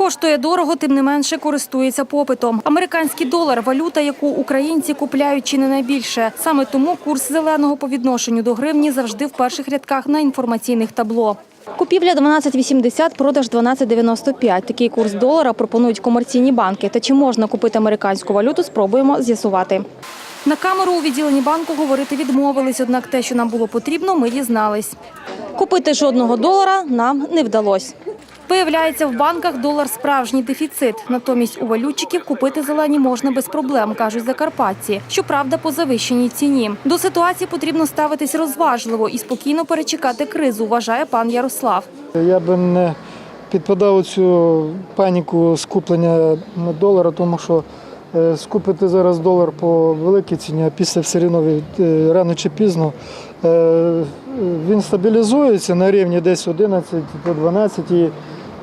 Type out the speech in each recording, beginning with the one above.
Коштує дорого, тим не менше користується попитом. Американський долар валюта, яку українці купляють чи не найбільше. Саме тому курс зеленого по відношенню до гривні завжди в перших рядках на інформаційних табло. Купівля 12,80, продаж 12,95. Такий курс долара пропонують комерційні банки. Та чи можна купити американську валюту, спробуємо з'ясувати. На камеру у відділенні банку говорити відмовились, однак те, що нам було потрібно, ми дізнались. Купити жодного долара нам не вдалося. Виявляється, в банках долар справжній дефіцит. Натомість у валютчиків купити зелені можна без проблем, кажуть закарпатці. Щоправда, по завищеній ціні. До ситуації потрібно ставитись розважливо і спокійно перечекати кризу, вважає пан Ярослав. Я би не підпадав у цю паніку скуплення долара, тому що е, скупити зараз долар по великій ціні, а після все від- е, рано чи пізно е, він стабілізується на рівні десь 11 до 12 і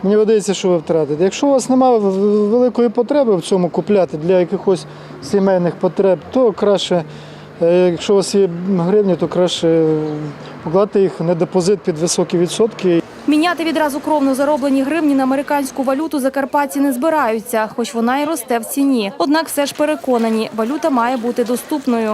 мені видається, що ви втратите. Якщо у вас немає великої потреби в цьому купляти для якихось сімейних потреб, то краще, е, якщо у вас є гривні, то краще покладати їх на депозит під високі відсотки. Міняти відразу кровно зароблені гривні на американську валюту закарпатці не збираються, хоч вона й росте в ціні. Однак все ж переконані, валюта має бути доступною.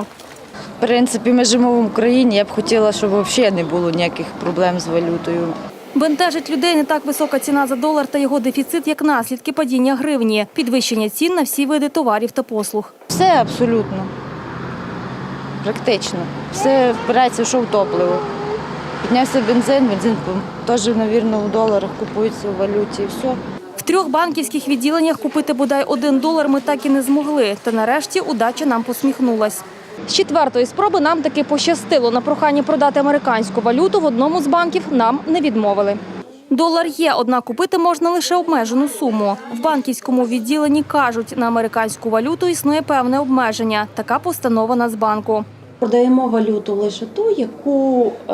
В принципі, ми живемо в Україні. Я б хотіла, щоб взагалі не було ніяких проблем з валютою. Бентежить людей не так висока ціна за долар та його дефіцит, як наслідки падіння гривні, підвищення цін на всі види товарів та послуг. Все абсолютно. Практично. Все впирається, що в топливо. Піднявся бензин, бензин теж, мабуть, в доларах купується у валюті і все. В трьох банківських відділеннях купити бодай один долар ми так і не змогли. Та нарешті удача нам посміхнулась. З четвертої спроби нам таки пощастило. На прохання продати американську валюту в одному з банків нам не відмовили. Долар є, однак купити можна лише обмежену суму. В банківському відділенні кажуть, на американську валюту існує певне обмеження. Така постанова Нацбанку. Продаємо валюту лише ту, яку е,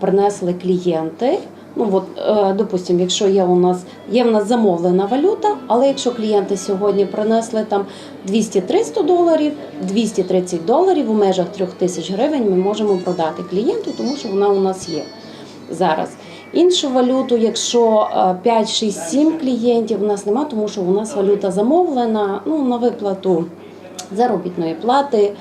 принесли клієнти. Ну от, е, допустимо, якщо є у нас є в нас замовлена валюта, але якщо клієнти сьогодні принесли там 200-300 доларів, 230 доларів у межах 3000 гривень ми можемо продати клієнту, тому що вона у нас є зараз. Іншу валюту, якщо е, 5, 6, 7 клієнтів у нас немає, тому що у нас валюта замовлена ну, на виплату заробітної плати,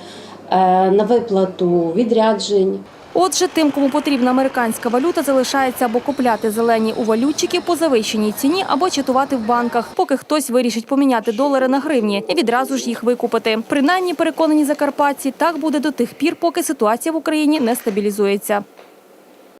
е, на виплату відряджень. Отже, тим, кому потрібна американська валюта, залишається або купляти зелені у валютчиків по завищеній ціні, або читувати в банках, поки хтось вирішить поміняти долари на гривні і відразу ж їх викупити. Принаймні, переконані закарпатці, так буде до тих пір, поки ситуація в Україні не стабілізується.